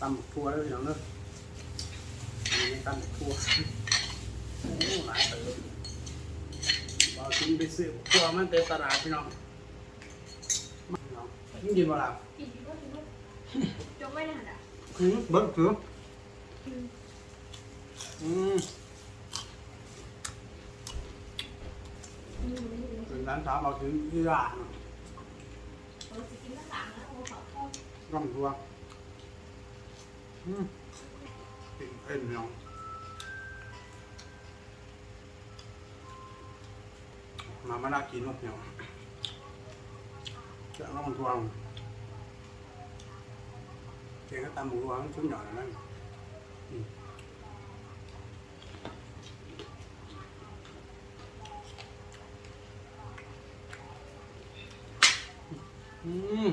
ตำบักทั่วแล้วพี่น้องเนอะอันนี้ตำบักทั่วโอ้หลายเติมเราทิ้งไปซื้อบักทั่วมันเต็มตลาดพี่น้องพี่น้องยิ่งกินบ่ล่ะกินดีก็ดีก็จงไม่ได้หันอะอืมเบิ้งถืออืมอืมไม่ได้ถึงร้านสาวเราถึงที่ร้านเราจะกินน้ำหลังนะโอ้ขอโทษ ร่องทัว อืมกินเอ็นพี่น้องมามานากินนกเหนียวจะร่องทัวเก่งก็ตามหมูหวานชุ่มหยอดนั่นอืมอืม